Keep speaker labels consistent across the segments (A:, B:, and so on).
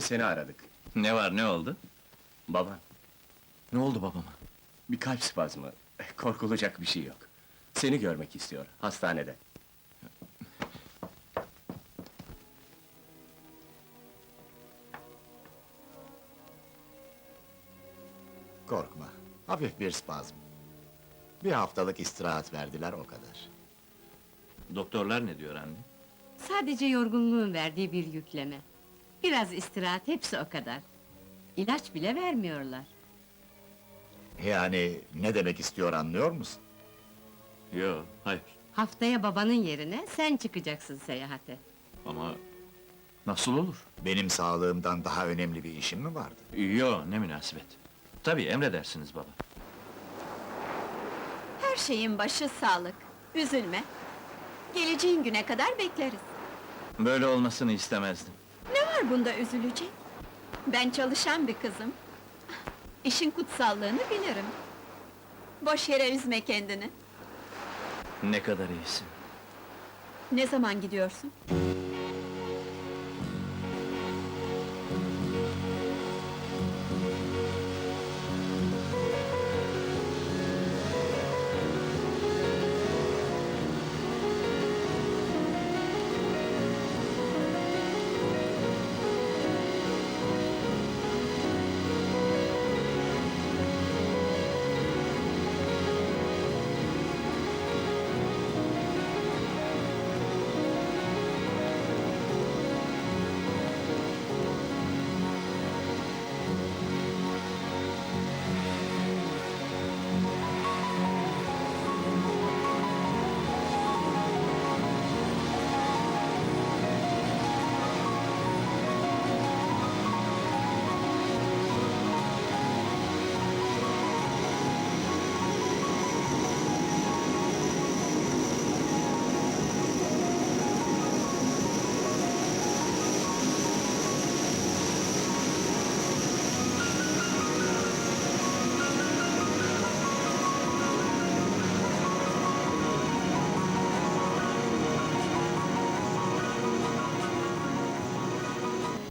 A: seni aradık.
B: Ne var, ne oldu?
A: Baban,
B: Ne oldu babama?
A: bir kalp spazmı. Korkulacak bir şey yok. Seni görmek istiyor, hastanede.
C: Korkma, hafif bir spazm. Bir haftalık istirahat verdiler o kadar.
B: Doktorlar ne diyor anne?
D: Sadece yorgunluğun verdiği bir yükleme. Biraz istirahat, hepsi o kadar. İlaç bile vermiyorlar.
C: Yani ne demek istiyor anlıyor musun?
B: Yo, hayır.
D: Haftaya babanın yerine sen çıkacaksın seyahate.
B: Ama... Nasıl olur?
C: Benim sağlığımdan daha önemli bir işim mi vardı?
B: Yo, ne münasebet. Tabii, emredersiniz baba.
E: Her şeyin başı sağlık. Üzülme. Geleceğin güne kadar bekleriz.
B: Böyle olmasını istemezdim.
E: Var bunda üzülecek? Ben çalışan bir kızım. İşin kutsallığını bilirim. Boş yere üzme kendini.
B: Ne kadar iyisin.
E: Ne zaman gidiyorsun?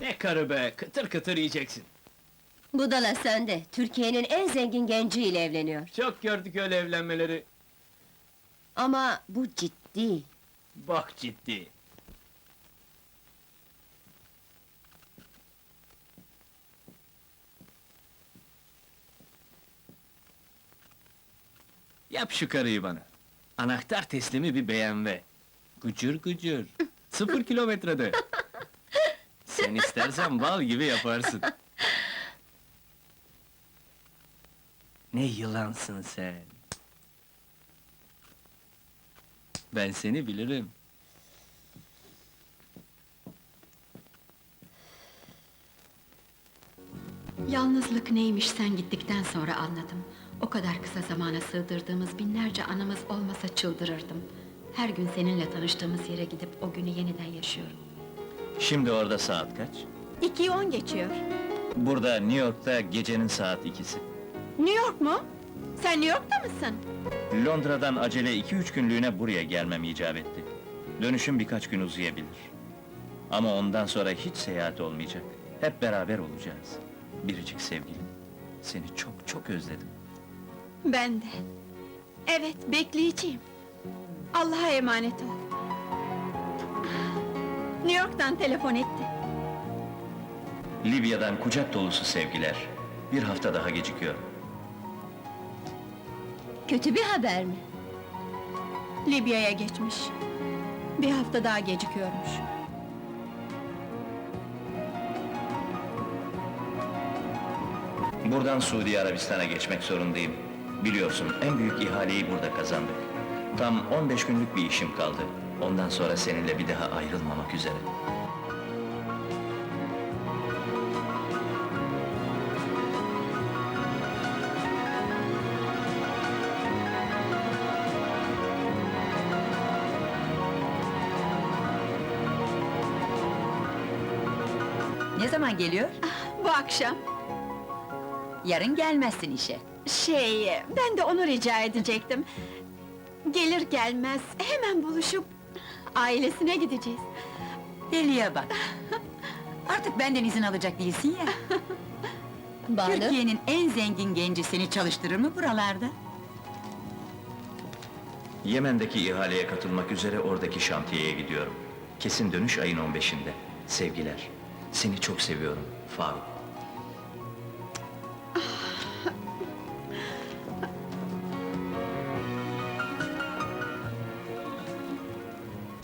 A: Ne karı be, kıtır kıtır yiyeceksin.
F: Budala sende. Türkiye'nin en zengin genciyle evleniyor.
A: Çok gördük öyle evlenmeleri.
F: Ama bu ciddi.
A: Bak ciddi. Yap şu karıyı bana. Anahtar teslimi bir BMW. Gıcır gıcır. Sıfır kilometrede. Sen istersen bal gibi yaparsın. Ne yılansın sen. Ben seni bilirim.
E: Yalnızlık neymiş sen gittikten sonra anladım. O kadar kısa zamana sığdırdığımız binlerce anımız olmasa çıldırırdım. Her gün seninle tanıştığımız yere gidip o günü yeniden yaşıyorum.
B: Şimdi orada saat kaç?
E: İkiyi on geçiyor.
B: Burada, New York'ta gecenin saat ikisi.
E: New York mu? Sen New York'ta mısın?
B: Londra'dan acele iki üç günlüğüne buraya gelmem icap etti. Dönüşüm birkaç gün uzayabilir. Ama ondan sonra hiç seyahat olmayacak. Hep beraber olacağız. Biricik sevgilim. Seni çok çok özledim.
E: Ben de. Evet, bekleyeceğim. Allah'a emanet ol. New York'tan telefon etti.
B: Libya'dan kucak dolusu sevgiler. Bir hafta daha gecikiyorum.
F: Kötü bir haber mi?
E: Libya'ya geçmiş. Bir hafta daha gecikiyormuş.
B: Buradan Suudi Arabistan'a geçmek zorundayım. Biliyorsun en büyük ihaleyi burada kazandık. Tam 15 günlük bir işim kaldı. Ondan sonra seninle bir daha ayrılmamak üzere.
G: Ne zaman geliyor?
E: Bu akşam.
G: Yarın gelmezsin işe.
E: Şey, ben de onu rica edecektim. Gelir gelmez hemen buluşup ailesine gideceğiz.
G: Deliye bak. Artık benden izin alacak değilsin ya. Türkiye'nin en zengin genci seni çalıştırır mı buralarda?
B: Yemen'deki ihaleye katılmak üzere oradaki şantiyeye gidiyorum. Kesin dönüş ayın 15'inde. Sevgiler. Seni çok seviyorum Faruk.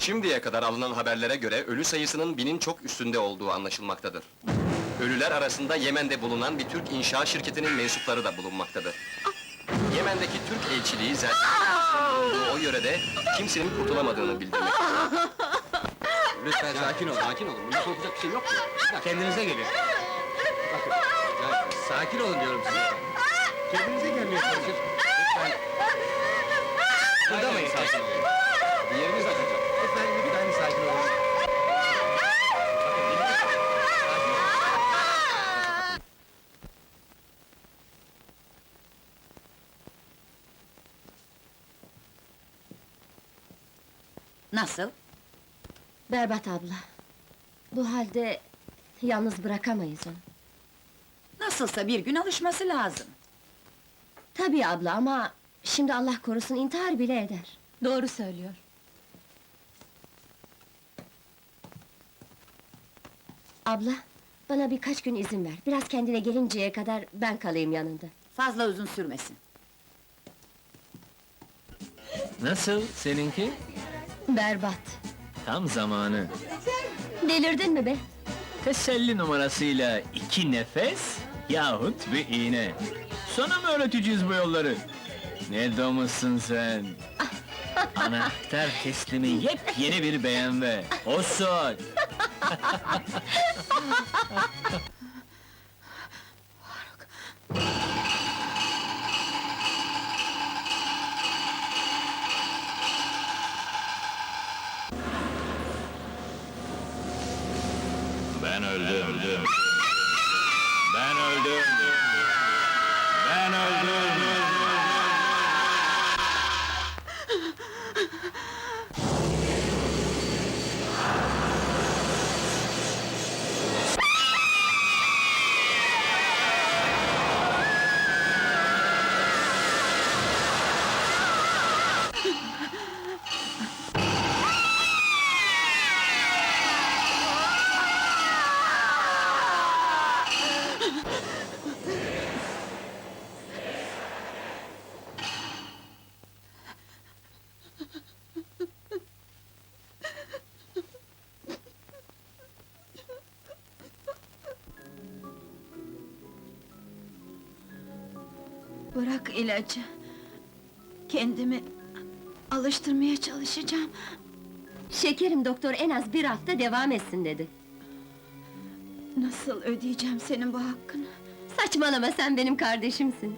H: Şimdiye kadar alınan haberlere göre ölü sayısının binin çok üstünde olduğu anlaşılmaktadır. Ölüler arasında Yemen'de bulunan bir Türk inşaat şirketinin mensupları da bulunmaktadır. Yemen'deki Türk elçiliği zaten o yörede kimsenin kurtulamadığını bildirmektedir.
A: Lütfen sakin ol, sakin olun. Bunda korkacak bir şey yok. Kendinize gelin. Sakin olun diyorum size. Kendinize çalışın. Lütfen. Kırdamayın, sakin olun. Bir yeriniz acıyacak. Lütfen Sakin olun.
G: Nasıl?
F: berbat abla. Bu halde yalnız bırakamayız onu.
G: Nasılsa bir gün alışması lazım.
F: Tabii abla ama şimdi Allah korusun intihar bile eder.
E: Doğru söylüyor.
F: Abla, bana birkaç gün izin ver. Biraz kendine gelinceye kadar ben kalayım yanında.
G: Fazla uzun sürmesin.
A: Nasıl, seninki?
F: Berbat.
A: Tam zamanı.
F: Delirdin mi be?
A: Teselli numarasıyla iki nefes yahut bir iğne. Sana mı öğreteceğiz bu yolları? Ne domuzsun sen? Anahtar teslimi yepyeni bir BMW. O sol.
B: Ben öldüm. Ben öldüm.
E: Bırak ilacı. Kendimi alıştırmaya çalışacağım.
F: Şekerim doktor en az bir hafta devam etsin dedi.
E: Nasıl ödeyeceğim senin bu hakkını?
F: Saçmalama sen benim kardeşimsin.